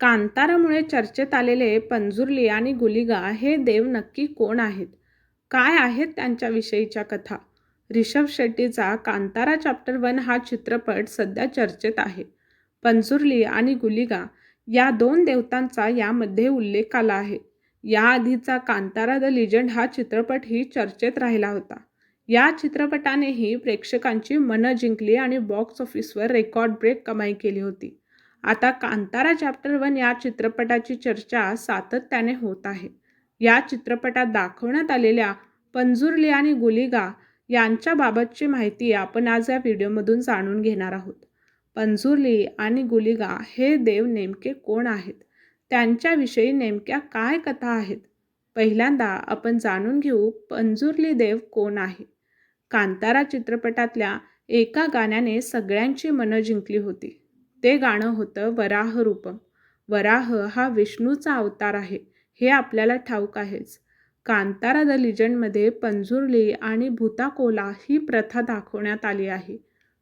कांतारामुळे चर्चेत आलेले पंजुर्ली आणि गुलिगा हे देव नक्की कोण आहेत? काय आहेत त्यांच्याविषयीच्या कथा? रिषभ शेट्टीचा कांतारा चॅप्टर वन हा चित्रपट सध्या चर्चेत आहे. पंजुर्ली आणि गुलिगा या दोन देवतांचा यामध्ये उल्लेख आला आहे. याआधीचा कांतारा द लिजंड हा चित्रपटही चर्चेत राहिला होता. या चित्रपटानेही प्रेक्षकांची मनं जिंकली आणि बॉक्स ऑफिसवर रेकॉर्ड ब्रेक कमाई केली होती. आता कांतारा चॅप्टर वन या चित्रपटाची चर्चा सातत्याने होत आहे. या चित्रपटात दाखवण्यात आलेल्या पंजुर्ली आणि गुलिगा यांच्याबाबतची माहिती आपण आज या व्हिडिओमधून जाणून घेणार आहोत. पंजुर्ली आणि गुलिगा हे देव नेमके कोण आहेत? त्यांच्याविषयी नेमक्या काय कथा आहेत? पहिल्यांदा आपण जाणून घेऊ पंजुर्ली देव कोण आहे? कांतारा चित्रपटातल्या एका गाण्याने सगळ्यांची मनं जिंकली होती. ते गाणं होतं वराह रूपम वराह हा विष्णूचा अवतार आहे. हे आपल्याला ठाऊक आहेच. कांतारा द लिजंडमध्ये पंजुर्ली आणि भूताकोला ही प्रथा दाखवण्यात आली आहे.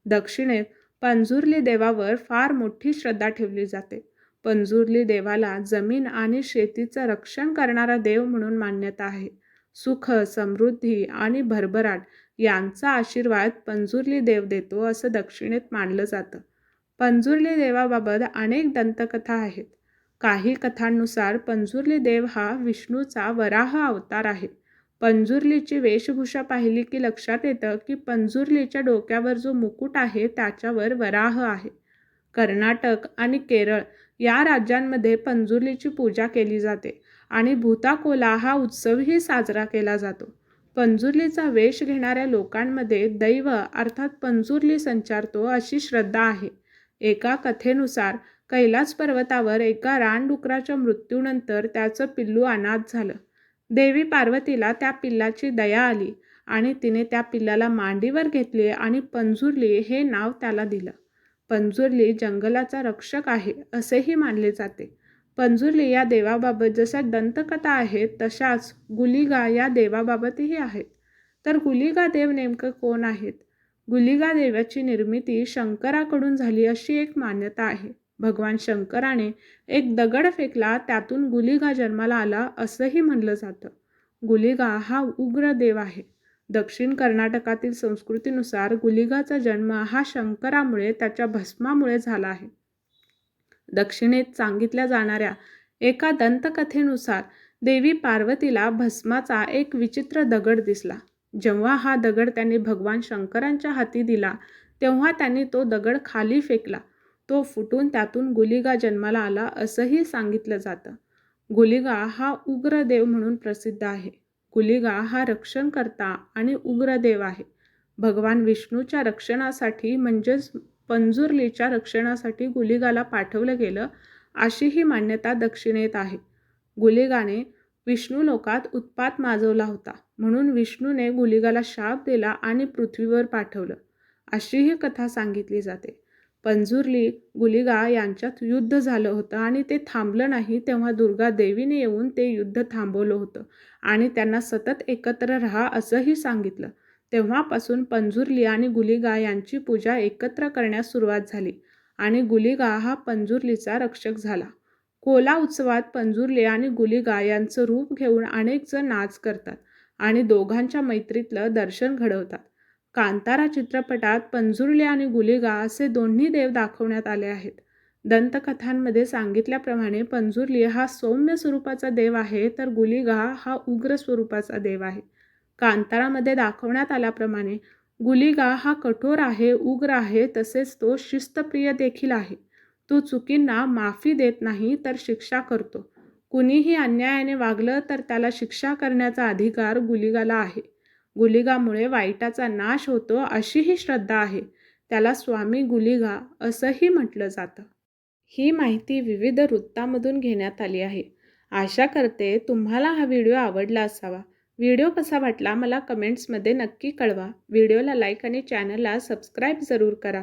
दक्षिणेत पंजुर्ली देवावर फार मोठी श्रद्धा ठेवली जाते. पंजुर्ली देवाला जमीन आणि शेतीचं रक्षण करणारा देव म्हणून मान्यता आहे. सुख समृद्धी आणि भरभराट यांचा आशीर्वाद पंजुर्ली देव देतो असं दक्षिणेत मानलं जातं. पंजुर्ले देवाबाबत अनेक दंतकथा आहेत. काही कथांनुसार पंजुर्ली देव हा विष्णूचा वराह अवतार आहे. पंजुर्लीची वेशभूषा पाहिली की लक्षात येतं की पंजुर्लीच्या डोक्यावर जो मुकुट आहे त्याच्यावर वराह आहे. कर्नाटक आणि केरळ या राज्यांमध्ये पंजुर्लीची पूजा केली जाते आणि भूताकोला हा उत्सवही साजरा केला जातो. पंजुर्लीचा वेश घेणाऱ्या लोकांमध्ये दैव अर्थात पंजुर्ली संचारतो अशी श्रद्धा आहे. एका कथेनुसार कैलास पर्वतावर एका रानडुकराच्या मृत्यूनंतर त्याचं पिल्लू अनाथ झालं. देवी पार्वतीला त्या पिल्लाची दया आली आणि तिने त्या पिल्लाला मांडीवर घेतले आणि पंजुर्ली हे नाव त्याला दिलं. पंजुर्ली जंगलाचा रक्षक आहे असेही मानले जाते. पंजुर्ली या देवाबाबत जशा दंतकथा आहेत तशाच गुलिगा या देवाबाबतही आहेत. तर गुलिगा देव नेमकं कोण आहेत? गुलिगा देवाची निर्मिती शंकराकडून झाली अशी एक मान्यता आहे. भगवान शंकराने एक दगड फेकला त्यातून गुलिगा जन्माला आला असंही म्हणलं जातं. गुलिगा हा उग्र देव आहे. दक्षिण कर्नाटकातील संस्कृतीनुसार गुलिगाचा जन्म हा शंकरामुळे त्याच्या भस्मामुळे झाला आहे. दक्षिणेत सांगितल्या जाणाऱ्या एका दंतकथेनुसार देवी पार्वतीला भस्माचा एक विचित्र दगड दिसला. जेव्हा हा दगड त्यांनी भगवान शंकरांच्या हाती दिला तेव्हा त्यांनी तो दगड खाली फेकला. तो फुटून त्यातून गुलिगा जन्माला आला असंही सांगितलं जातं. गुलिगा हा उग्रदेव म्हणून प्रसिद्ध आहे. गुलिगा हा रक्षणकर्ता आणि उग्रदेव आहे. भगवान विष्णूच्या रक्षणासाठी म्हणजेच पंजुर्लीच्या रक्षणासाठी गुलिगाला पाठवलं गेलं अशी ही मान्यता दक्षिणेत आहे. गुलिगाने विष्णू लोकात उत्पात माजवला होता. म्हणून विष्णूने गुलिगाला शाप दिला आणि पृथ्वीवर पाठवलं. अशी ही कथा सांगितली जाते. पंजुर्ली गुलिगा यांच्यात युद्ध झालं होतं आणि ते थांबलं नाही तेव्हा दुर्गा देवीने येऊन ते युद्ध थांबवलं होतं आणि त्यांना सतत एकत्र राहा असंही सांगितलं. तेव्हापासून पंजुर्ली आणि गुलिगा यांची पूजा एकत्र करण्यास सुरुवात झाली आणि गुलिगा हा पंजुर्लीचा रक्षक झाला. कोला उत्सवात पंजुर्ले आणि गुलिगा यांचं रूप घेऊन अनेक जण नाच करतात आणि दोघांच्या मैत्रीतलं दर्शन घडवतात. कांतारा चित्रपटात पंजुर्ले आणि गुलिगा असे दोन्ही देव दाखवण्यात आले आहेत. दंतकथांमध्ये सांगितल्याप्रमाणे पंजुर्ली हा सौम्य स्वरूपाचा देव आहे तर गुलिगा हा उग्र स्वरूपाचा देव आहे. कांतारामध्ये दाखवण्यात आल्याप्रमाणे गुलिगा हा कठोर आहे उग्र आहे तसेच तो शिस्तप्रिय देखील आहे. तो चुकींना माफी देत नाही तर शिक्षा करतो. कुणीही अन्यायाने वागलं तर त्याला शिक्षा करण्याचा अधिकार गुलिगाला आहे. गुलिगामुळे वाईटाचा नाश होतो अशीही श्रद्धा आहे. त्याला स्वामी गुलिगा असंही म्हटलं जातं. ही माहिती विविध वृत्तामधून घेण्यात आली आहे. आशा करते तुम्हाला हा व्हिडिओ आवडला असावा. व्हिडिओ कसा वाटला मला कमेंट्समध्ये नक्की कळवा. व्हिडिओला लाईक आणि चॅनलला सबस्क्राईब जरूर करा.